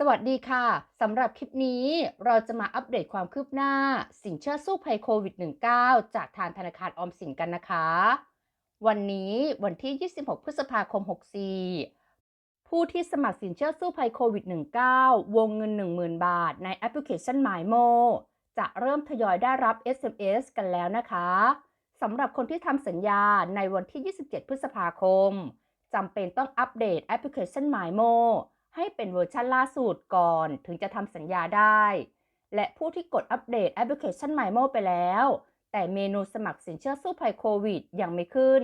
สวัสดีค่ะ สำหรับคลิปนี้เราจะมาอัปเดตความคืบหน้า สินเชื่อสู้ภัยโควิด -19 จากทางธนาคารออมสินกันนะคะ วันนี้วันที่ 26 พฤษภาคม 64 ผู้ที่สมัครสินเชื่อสู้ภัยโควิด -19 วงเงิน 10,000 บาท ในแอปพลิเคชัน m y m o จะเริ่มทยอยได้รับ SMS กันแล้วนะคะสำหรับคนที่ทำสัญญาในวันที่ 27 พฤษภาคมจำเป็นต้องอัปเดตแอปพลิเคชัน m y m o ให้เป็นเวอร์ชันล่าสุดก่อนถึงจะทำสัญญาได้ และผู้ที่กดอัปเดตแอปพลิเคชัน m y m o ไปแล้ว แต่เมนูสมัครสินเชื่อสู้ภัยโควิดยังไม่ขึ้น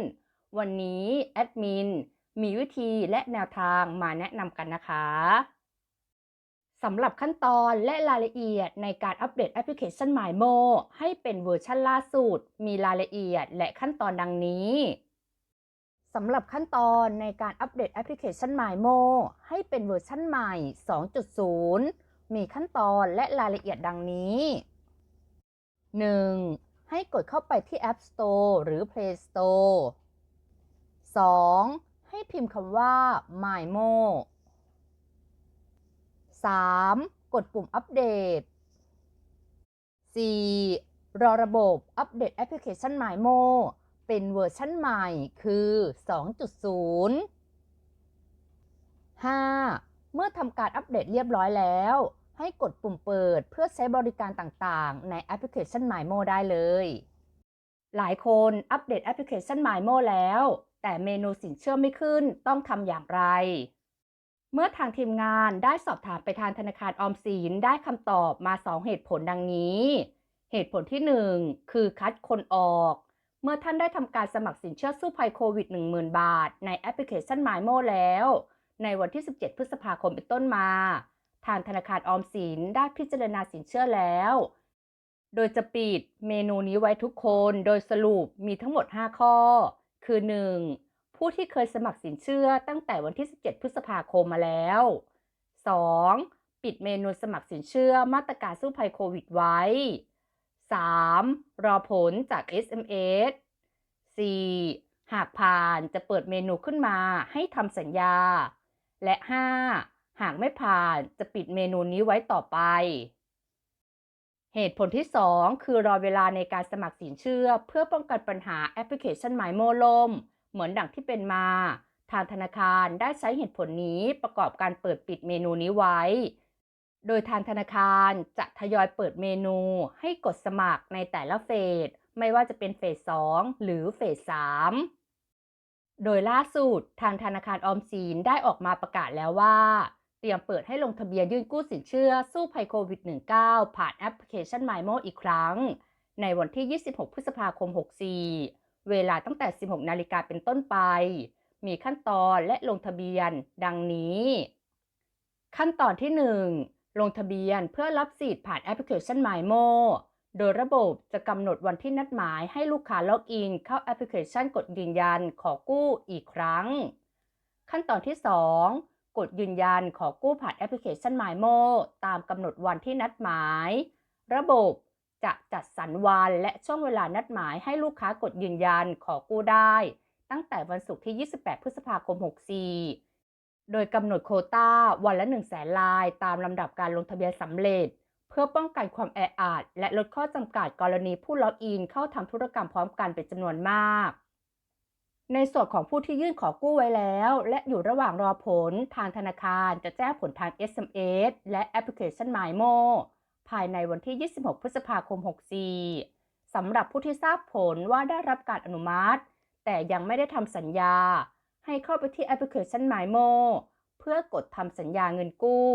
วันนี้แอดมินมีวิธีและแนวทางมาแนะนำกันนะคะสำหรับขั้นตอนและรายละเอียดในการอัปเดตแอปพลิเคชัน m y m o ให้เป็นเวอร์ชันล่าสุด มีรายละเอียดและขั้นตอนดังนี้ สำหรับขั้นตอนในการอัปเดตแอปพลิเคชัน MyMo ให้เป็นเวอร์ชันใหม่ 2.0 มีขั้นตอนและรายละเอียดดังนี้ 1. ให้กดเข้าไปที่ App Store หรือ Play Store 2. ให้พิมพ์คำว่า MyMo 3. กดปุ่มอัปเดต 4. รอระบบอัปเดตแอปพลิเคชัน MyMo เป็นเวอร์ชั่นใหม่คือ 2.0 5. เมื่อทำการอัปเดตเรียบร้อยแล้ว ให้กดปุ่มเปิดเพื่อใช้บริการต่างๆ ในแอปพลิเคชัน MyMo ได้เลย หลายคนอัปเดตแอปพลิเคชัน MyMo แล้ว แต่เมนูสินเชื่อไม่ขึ้นต้องทำอย่างไร เมื่อทางทีมงานได้สอบถามไปทางธนาคารออมสินได้คำตอบมา 2 เหตุผลดังนี้ เหตุผลที่ 1 คือคัดคนออก เมื่อท่านได้ทำการสมัครสินเชื่อสู้ภัยโควิด 10,000 บาท ในแอปพลิเคชัน m y m o แล้ว ในวันที่ 17 พฤษภาคมเป็นต้นมา ทางธนาคารออมสินได้พิจารณาสินเชื่อแล้ว โดยจะปิดเมนูนี้ไว้ทุกคน โดยสรุปมีทั้งหมด 5 ข้อ คือ 1. ผู้ที่เคยสมัครสินเชื่อตั้งแต่วันที่ 17 พฤษภาคมมาแล้ว 2. ปิดเมนูสมัครสินเชื่อมาตรการสู้ภัยโควิดไว้ 3. รอผลจาก SMS 4. หากผ่านจะเปิดเมนูขึ้นมาให้ทำสัญญา และ 5. หากไม่ผ่านจะปิดเมนูนี้ไว้ต่อไป เหตุผลที่ 2 คือรอเวลาในการสมัครสินเชื่อ เพื่อป้องกันปัญหาแอปพลิเคชันหมายโมล่ม เหมือนดังที่เป็นมา ทางธนาคารได้ใช้เหตุผลนี้ประกอบการเปิดปิดเมนูนี้ไว้ โดยทางธนาคารจะทยอยเปิดเมนูให้กดสมัครในแต่ละเฟส ไม่ว่าจะเป็นเฟส 2 หรือเฟส 3 โดยล่าสุดทางธนาคารออมสินได้ออกมาประกาศแล้วว่า เตรียมเปิดให้ลงทะเบียนยื่นกู้สินเชื่อสู้ภัยโควิด -19 ผ่านแอปพลิเคชัน MyMo อีกครั้ง ในวันที่ 26 พฤษภาคม 64 เวลาตั้งแต่ 16 นาฬิกาเป็นต้นไป มีขั้นตอนและลงทะเบียน ดังนี้ ขั้นตอนที่ 1 ลงทะเบียนเพื่อรับสิทธิ์ผ่านแอปพลิเคชัน MyMo โดยระบบจะกำหนดวันที่นัดหมายให้ลูกค้าล็อกอินเข้าแอปพลิเคชันกดยืนยันขอกู้อีกครั้ง ขั้นตอนที่ 2 กดยืนยันขอกู้ผ่านแอปพลิเคชัน MyMo ตามกำหนดวันที่นัดหมาย ระบบจะจัดสรรวันและช่วงเวลานัดหมายให้ลูกค้ากดยืนยันขอกู้ได้ ตั้งแต่วันศุกร์ที่ 28 พฤษภาคม 64 โดยกำหนดโคต้าวันละ1 0 0 0 0แสนลายตามลำดับการลงทะเบียนสำเร็จ เพื่อป้องกันความแออัดและลดข้อจำกัดกรณีผู้ล็อกอินเข้าทำธุรกรรมพร้อมกันเป็นจำนวนมาก ในส่วนของผู้ที่ยื่นขอกู้ไว้แล้ว และอยู่ระหว่างรอผลทางธนาคารจะแจ้งผลทาง SMS และแอปพลิเคชัน MyMo ภายในวันที่ 26 พฤษภาคม 64สำหรับผู้ที่ทราบผลว่าได้รับการอนุมัติ แต่ยังไม่ได้ทำสัญญา ให้เข้าไปที่แอปพลิเคชัน MyMo เพื่อกดทำสัญญาเงินกู้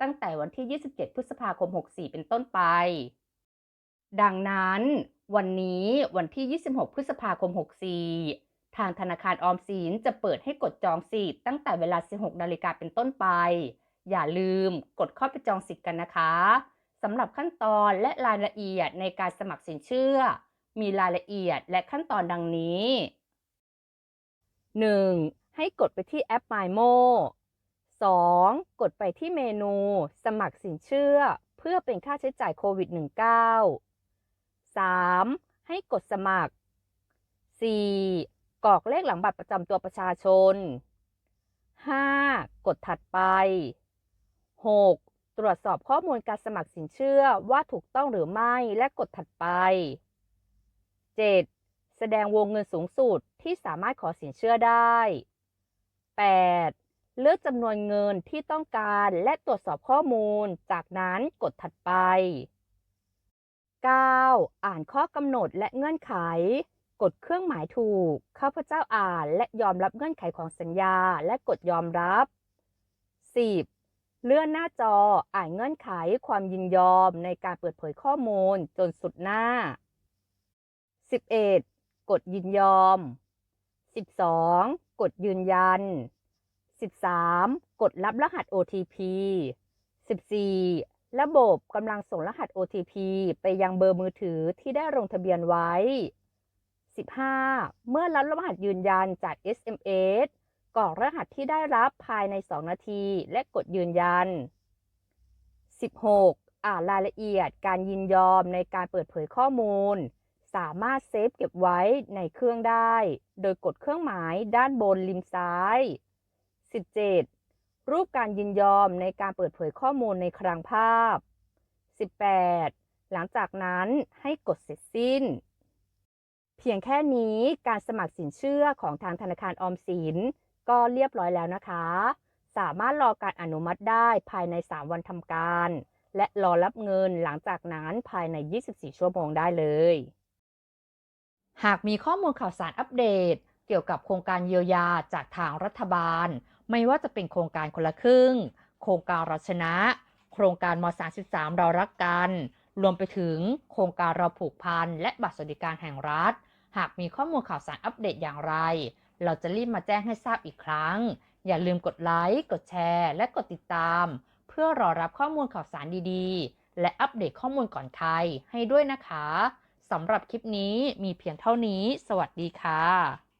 ตั้งแต่วันที่ 27 พฤษภาคม 64 เป็นต้นไป ดังนั้น วันนี้วันที่ 26 พฤษภาคม 64 ทางธนาคารออมสินจะเปิดให้กดจองสิทธิ์ตั้งแต่เวลา 16 นาฬิกาเป็นต้นไป อย่าลืมกดเข้าไปจองสิทธิ์กันนะคะสำหรับขั้นตอนและรายละเอียดในการสมัครสินเชื่อ มีรายละเอียดและขั้นตอนดังนี้ 1. ให้กดไปที่แอป MyMo 2. กดไปที่เมนู สมัครสินเชื่อ เพื่อเป็นค่าใช้จ่ายโควิด -19 3. ให้กดสมัคร 4. กรอกเลขหลังบัตรประจำตัวประชาชน 5. กดถัดไป 6. ตรวจสอบข้อมูลการสมัครสินเชื่อว่าถูกต้องหรือไม่และกดถัดไป 7. แสดงวงเงินสูงสุดที่สามารถขอสินเชื่อได้ 8. เลือกจำนวนเงินที่ต้องการและตรวจสอบข้อมูล จากนั้นกดถัดไป 9. อ่านข้อกำหนดและเงื่อนไข กดเครื่องหมายถูก ข้าพเจ้าอ่านและยอมรับเงื่อนไขของสัญญาและกดยอมรับ 10. เลื่อนหน้าจออ่านเงื่อนไขความยินยอมในการเปิดเผยข้อมูลจนสุดหน้า 11. กดยินยอม 12. กดยืนยัน 13. กดรับรหัส OTP 14. ระบบกำลังส่งรหัส OTP ไปยังเบอร์มือถือที่ได้ลงทะเบียนไว้ 15. เมื่อรับรหัสยืนยันจาก SMS กรอกรหัสที่ได้รับภายใน 2 นาที และกดยืนยัน 16. อ่านรายละเอียดการยินยอมในการเปิดเผยข้อมูล สามารถเซฟเก็บไว้ในเครื่องได้ โดยกดเครื่องหมายด้านบนริมซ้าย 17. รูปการยินยอมในการเปิดเผยข้อมูลในคลังภาพ 18. หลังจากนั้นให้กดเสร็จสิ้น เพียงแค่นี้การสมัครสินเชื่อของทางธนาคารออมสิน ก็เรียบร้อยแล้วนะคะ สามารถรอการอนุมัติได้ภายใน 3 วันทำการและรอรับเงินหลังจากนั้นภายใน 24 ชั่วโมงได้เลย หากมีข้อมูลข่าวสารอัปเดต เกี่ยวกับโครงการเยียวยาจากทางรัฐบาล ไม่ว่าจะเป็นโครงการคนละครึ่ง โครงการเราชนะ โครงการม .33 เรารักกัน รวมไปถึงโครงการเราผูกพันและบัตรสวัสดิการแห่งรัฐ หากมีข้อมูลข่าวสารอัปเดตอย่างไร เราจะรีบมาแจ้งให้ทราบอีกครั้ง อย่าลืมกดไลค์ กดแชร์ และกดติดตาม เพื่อรอรับข้อมูลข่าวสารดีๆ และอัปเดตข้อมูลก่อนใครให้ด้วยนะคะ สำหรับคลิปนี้มีเพียงเท่านี้ สวัสดีค่ะ